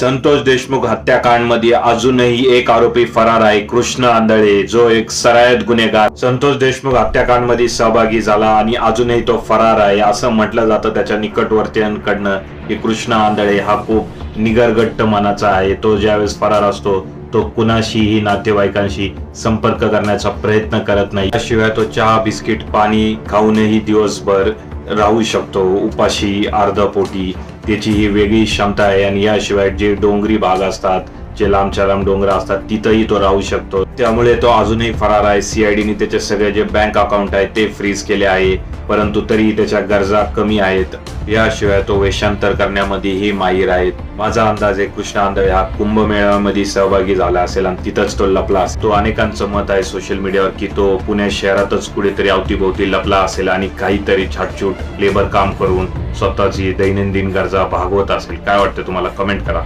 संतोष देशमुख हत्याकांडमध्ये अजूनही एक आरोपी फरार आहे. कृष्ण आंधळे जो एक सरायत गुन्हेगार. संतोष देशमुख हत्याकांडमध्ये सहभागी झाला आणि अजूनही तो फरार आहे असं म्हटलं जातं. त्याच्या निकटवर्तीयांकडनं की कृष्ण आंधळे हा खूप निगरगट्ट मनाचा आहे. तो ज्यावेळेस फरार असतो तो कुणाशीही नातेवाईकांशी संपर्क करण्याचा प्रयत्न करत नाही. याशिवाय तो चहा बिस्किट पाणी खाऊनही दिवसभर राहू शकतो. उपाशी अर्धपोटी त्याची ही वेगळी क्षमता आहे आणि याशिवाय जे डोंगरी भाग असतात जे लांबच्या लांब डोंगर असतात तिथंही तो राहू शकतो. त्यामुळे तो अजूनही फरार आहे. सीआयडीने त्याचे सगळे जे बँक अकाउंट आहेत ते फ्रीज केले आहे. परंतु तरी त्याच्या गरजा कमी आहेत. याशिवाय तो वेषांतर करण्यामध्येही माहीर आहेत. माझा अंदाज आहे कृष्ण आंधळे हा कुंभमेळ्यामध्ये सहभागी झाला असेल आणि तिथंच तो लपला असेल. तो अनेकांचं मत आहे सोशल मीडियावर की तो पुणे शहरातच कुठेतरी अवतीभोवती लपला असेल आणि काहीतरी छाटछूट लेबर काम करून स्वतःची दैनंदिन गरजा भागवत असेल. काय वाटतं तुम्हाला? कमेंट करा.